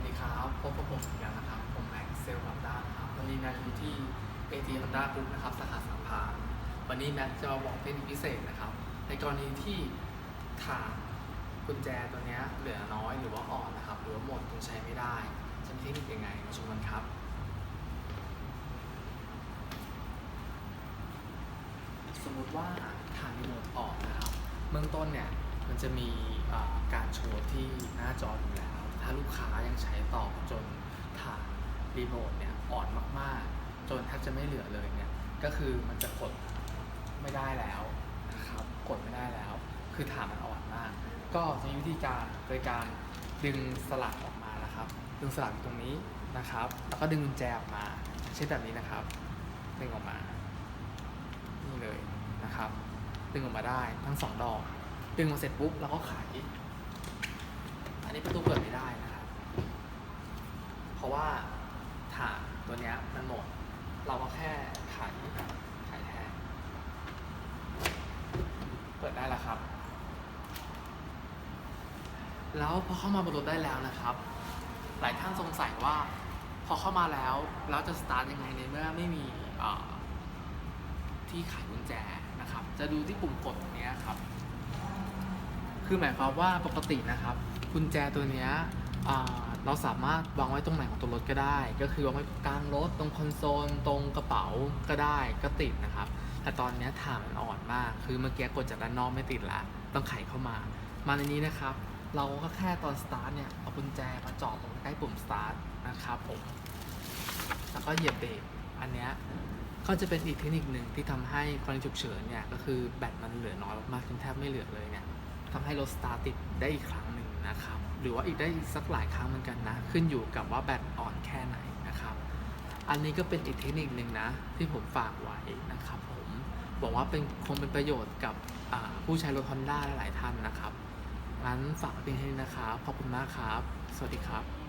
วัสดีครับพบกับผมอีกแล้วนะครับ ผมแม็กเซลฮอนด้าครับ วันนี้แม็กอยู่ที่ AT Honda Group นะครับ สาขาสามพานวันนี้แม็กจะมาบอกเทคนิคพิเศษนะครับ ในกรณีที่ฐานกุญแจตัวเนี้ยเหลือน้อยหรือว่าอ่อนนะครับ หรือว่าหมดจนใช้ไม่ได้จะมีเทคนิคยังไงมาชมกันครับสมมุติว่าฐานรีโมทออกนะครับเบื้องต้นเนี่ยมันจะมีการโชว์ที่หน้าจออยู่แล้ว ถ้าลูกค้า ใช้ต่อจนฐานรีโมทเนี่ยอ่อนมากๆ จนแทบจะไม่เหลือเลยเนี่ยก็คือมันจะกดไม่ได้แล้วนะครับกดไม่ได้แล้ว คือฐานมันอ่อนมาก ก็จะมีวิธีการโดยการดึงสลักออกมานะครับ ดึงสลักตรงนี้นะครับ แล้วก็ดึงกุญแจออกมาเช่นแบบนี้นะครับดึงออกมานี่เลยนะครับ ดึงออกมาได้ทั้งสองดอก ดึงมาเสร็จปุ๊บเราก็ไขอันนี้ประตูเปิดไม่ได้นะครับ เพราะว่าฐา เนี้ยมันหมด เราก็แค่ไขไขแทนเปิดได้แล้วครับ แล้วพอเข้ามาบนรถได้แล้วนะครับ หลายท่านสงสัยว่า พอเข้ามาแล้วแล้วจะสตาร์ทยังไงในเมื่อไม่มีที่ไขกุญแจนะครับ จะดูที่ปุ่มกดตรงนี้ครับ คือหมายความว่าปกตินะครับกุญแจตัวเนี้ย เราสามารถวางไว้ตรงไหนของตัวรถก็ได้ ก็คือวางไว้กลางรถตรงคอนโซลตรงกระเป๋าก็ได้ก็ติดนะครับ แต่ตอนนี้ยฐานมันอ่อนมาก คือเมื่อกี้กดจากด้านนอกไม่ติดละต้องไขเข้ามา มาในนี้นะครับ เราก็แค่ตอนสตาร์ทเนี่ยเอากุญแจมาจ่อตรงใกล้ปุ่มสตาร์ทนะครับผมแล้วก็เหยียบเบรกอันเนี้ยก็จะเป็นอีกเทคนิคหนึ่งที่ทำให้กรณีฉุกเฉินเนี่ยก็คือแบตมันเหลือน้อยมากจนแทบไม่เหลือเลยเนี่ย ทำให้รถสตาร์ติดได้อีกครั้งหนึ่งนะครับ หรือว่าอีกได้สักหลายครั้งเหมือนกันนะ ขึ้นอยู่กับว่าแบตอ่อนแค่ไหนนะครับ อันนี้ก็เป็นอีกเทคนิคหนึ่งนะ ที่ผมฝากไว้นะครับผมบอกว่าเป็นคงเป็นประโยชน์กับผู้ใช้รถทอนด้าหลายท่านนะครับงั้นฝากเพียงแค่นี้นะครับขอบคุณมากครับ สวัสดีครับ